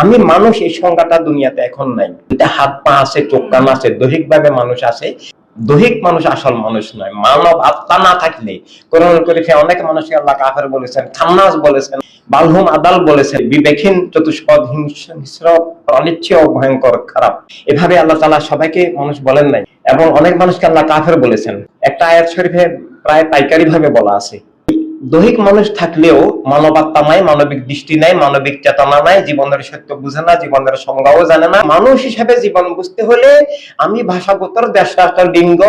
আমি মানুষ এই সংজ্ঞাটা দুনিয়াতে এখন নাই। এটা হাত পা আছে, চোখ কান আছে দৈহিক ভাবে মানুষ আছে। দৈহিক মানুষ আসল মানুষ নয়, মানব আত্মা না থাকলে। অনেক মানুষকে আল্লাহ কাফের বলেছেন, খান্নাস বলেছেন, বালহুম আদাল বলেছেন, বিবেকহীন, চতুষ্পদ, হিংস্র চেয়েও ভয়ঙ্কর, খারাপ। এভাবে আল্লাহ তালা সবাইকে মানুষ বলেন নাই। এবং অনেক মানুষকে আল্লাহ কাফের বলেছেন। একটা আয়াত শরীফে প্রায় পাইকারি ভাবে বলা আছে। দৈহিক মানুষ থাকলেও মানবাত্মা নাই মানবিক দৃষ্টি নাই, মানবিক চেতনা নাই, জীবনের সত্য বুঝে না, জীবনের সংজ্ঞাও জানে না। মানুষ হিসাবে জীবন বুঝতে হলে আমি ভাষাগত দেশ লিঙ্গ,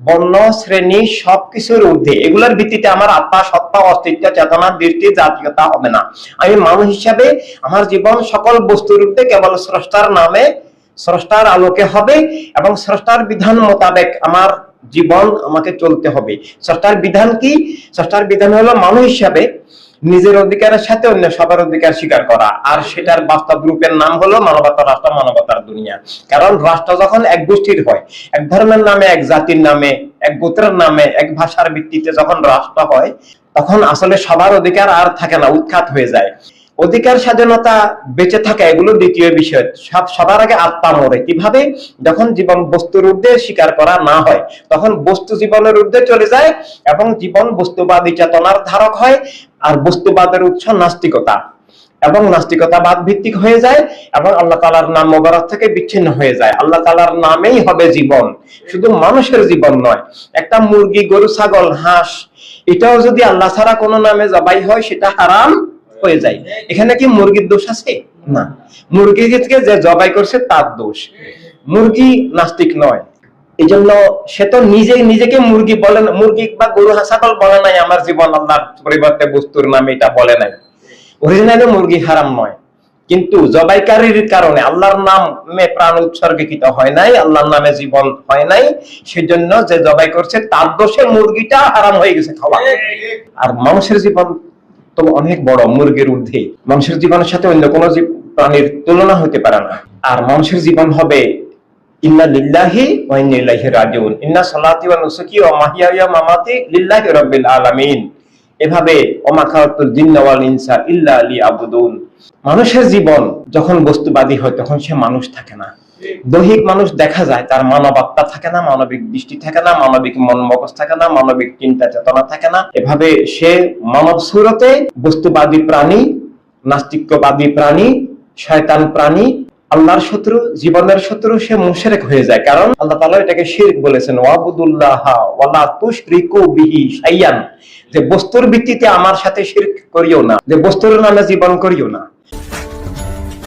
বর্ণ, শ্রেণি সবকিছুর ঊর্ধ্বে। এগুলোর ভিত্তিতে আমার আত্মা, সত্তা, অস্তিত্ব, চেতনা, দৃষ্টি, জাতীয়তা হবে না। আমি মানুষ হিসাবে আমার জীবন সকল বস্তুর ঊর্ধ্বে কেবল স্রষ্টার নামে স্রষ্টার আলোকে হবে এবং স্রষ্টার বিধান মোতাবেক আমার জীবন আমাকে চলতে হবে। স্রষ্টার বিধান কি? স্রষ্টার বিধান হলো মানুষ হিসাবে নিজের অধিকারের সাথে অন্য সবার অধিকার স্বীকার করা। আর সেটার বাস্তব রূপের নাম হলো মানবতার রাষ্ট্র, মানবতার দুনিয়া। কারণ রাষ্ট্র যখন এক গোষ্ঠীর হয়, এক ধর্মের নামে, এক জাতির নামে, এক গোত্রের নামে, এক ভাষার ভিত্তিতে যখন রাষ্ট্র হয়, তখন আসলে সবার অধিকার আর থাকে না, উৎখাত হয়ে যায়। অধিকার স্বাধীনতা বেঁচে থাকা এগুলো দ্বিতীয় বিষয়। সবার আগে আত্মা মরে। কীভাবে? যখন জীবন বস্তুর ঊর্ধ্বে স্বীকার করা না হয়, তখন বস্তু জীবনের ঊর্ধ্বে চলে যায় এবং জীবন বস্তুবাদী চেতনার ধারক হয় আর বস্তুবাদের উৎস নাস্তিকতা। এবং নাস্তিকতা বাদ ভিত্তিক হয়ে যায় এবং আল্লাহ তালার নাম মোবারক থেকে বিচ্ছিন্ন হয়ে যায়। আল্লাহ তালার নামেই হবে জীবন। শুধু মানুষের জীবন নয়, একটা মুরগি, গরু, ছাগল, হাঁস, এটাও যদি আল্লাহ ছাড়া কোনো নামে জবাই হয়, সেটা হারাম। হয়ে যায়। এখানে কি মুরগির দোষ আছে? না। মুরগিকে যে জবাই করছে, তার দোষ। মুরগি নাস্তিক নয়। এই জন্য সে তো নিজে নিজেকে মুরগি বলে না, মুরগি বা গরু হাসাকল বলে নাই আমার জীবন, আল্লাহর পরিবর্তে বস্তুর নামে এটা বলে নাই। অরিজিনালি মুরগি হারাম নয়। কিন্তু জবাইকারীর কারণে আল্লাহর নামে প্রাণ উৎসর্গীকৃত হয় নাই, আল্লাহর নামে জীবন হয় নাই, সেজন্য যে জবাই করছে, তার দোষে মুরগিটা হারাম হয়ে গেছে খাওয়া। আর মানুষের জীবন তো অনেক বড় মুরগির ঊর্ধ্বে। মানুষের জীবনের সাথে অন্য কোনো প্রাণীর তুলনা হতে পারে না। আর মানুষের জীবন হবে এভাবে ইনসা ইল্লা মানুষের জীবন যখন বস্তুবাদী হয়, তখন সে মানুষ থাকে না। দৈহিক মানুষ দেখা যায়, তার মানবাত্মা থাকে না, মানবিক দৃষ্টি থাকে না, মানবিক মন মগজ থাকে না, মানবিক চিন্তা চেতনা থাকে না। এভাবে সে মানব সুরতে বস্তুবাদী প্রাণী, নাস্তিক্যবাদী প্রাণী, শয়তান প্রাণী, আল্লাহর শত্রু, জীবনের শত্রু, সে মুশরিক হয়ে যায়। কারণ আল্লাহ তাআলা এটাকে শিরক বলেছেন, ওয়াবুদুল্লাহ ওয়ালা তুশরিকু বিহি শাইয়ান যে বস্তুর ভিত্তিতে আমার সাথে শিরক করিও না, যে বস্তুর নামে জীবন করিও না।